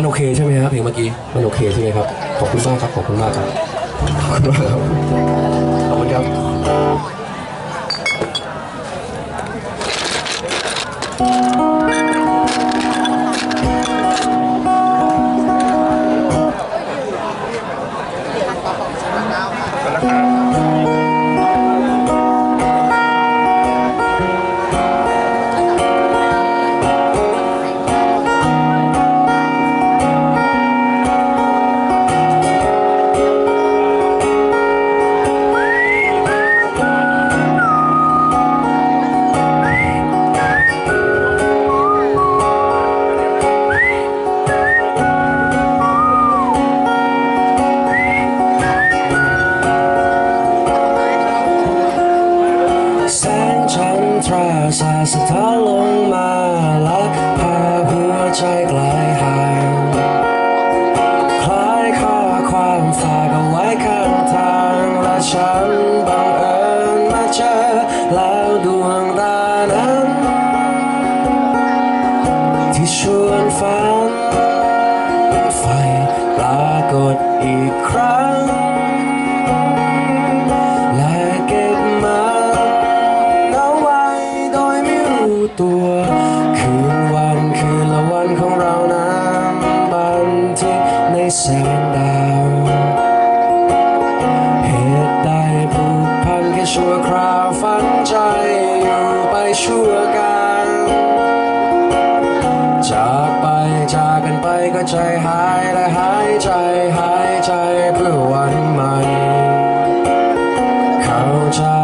มันโอเคใช่ไหมครับเพลงเมื่อกี้มันโอเคใช่ไหมครับขอบคุณมากครับขอบคุณมากครับขอบคุณครับขอบคุณครับาสาสะท้อนลงมาลักพาหัวใจไกลห่างคล้ายข้อความฝากเอาไว้ข้างทางและฉันบังเอิญมาเจอแล้วดวงตานั้น ที่ชวนฝัน ตัว คืนวันคืนละวันของเรานั้นบันทึกในแสงดาว เหตุใดผูกพันแค่ชั่วคราวฝันใจอยู่ไปชั่วกันจากไปจากกันไปก็ใจหายและหายใจหายใจเพื่อวันใหม่เข้าใจ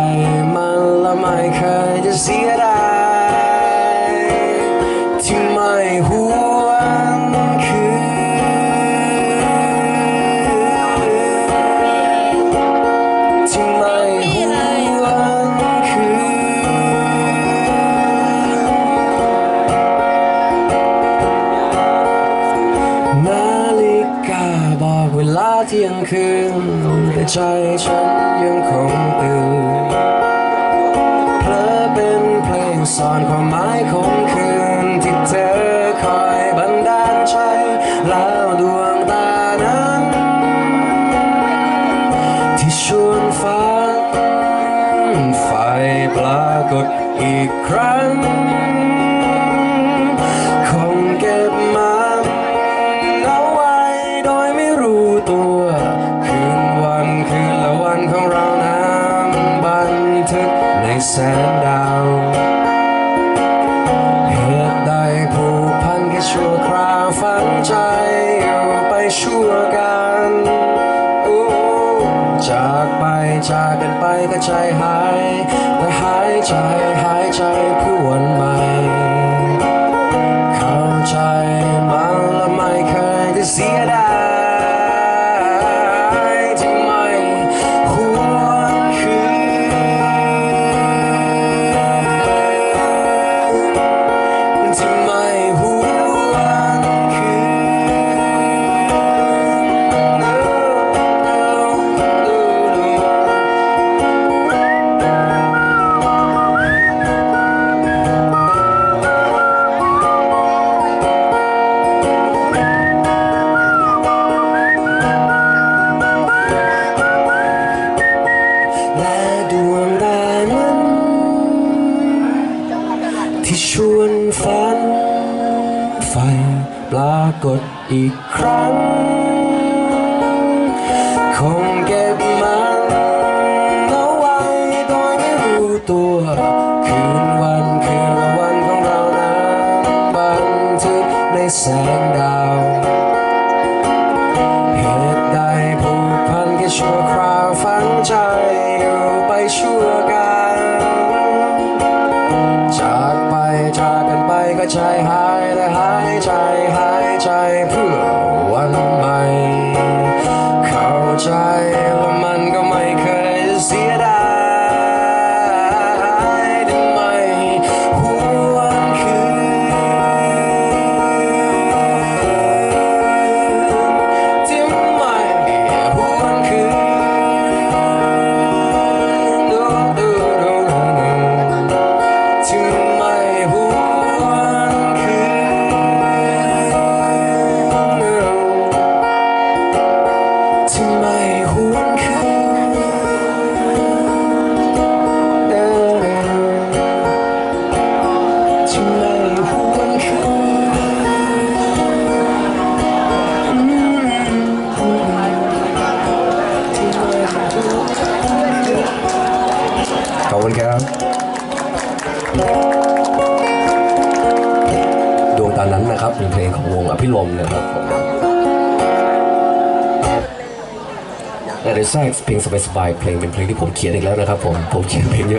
เวลาเที่ยงคืนแต่ใจฉันยังคงตื่นเพลอเป็นเพลงสอนความหมายของคืนที่เธอคอยบันดาลใจแล้วดวงตานั้น ที่ชวนฝันไฟปรากฏอีกครั้ง แสงดาว เหตุใดผูกพันแค่ชั่วคราวฝันใจอยู่ไปชั่วกันโอ้จากไปจากกันไปก็ใจหายแต่หายใจหายใจเพื่อวันากฏอีกครั้ง คงเก็บมันเอาไว้โดยไม่รู้ตัว คืนวันคืนละวันของเรานั้นบันทึกในแสงดาว ใจหายและหายใจหายใจเพื่อวันใหม่ ตอนนั้นนะครับเป็นเพลงของวงอภิรมนะครับผมแต่ในแทรกเพลงสบายๆเพลงเป็นเพลงที่ผมเขียนอีกแล้วนะครับผมผมเขียนเพลงเยอะ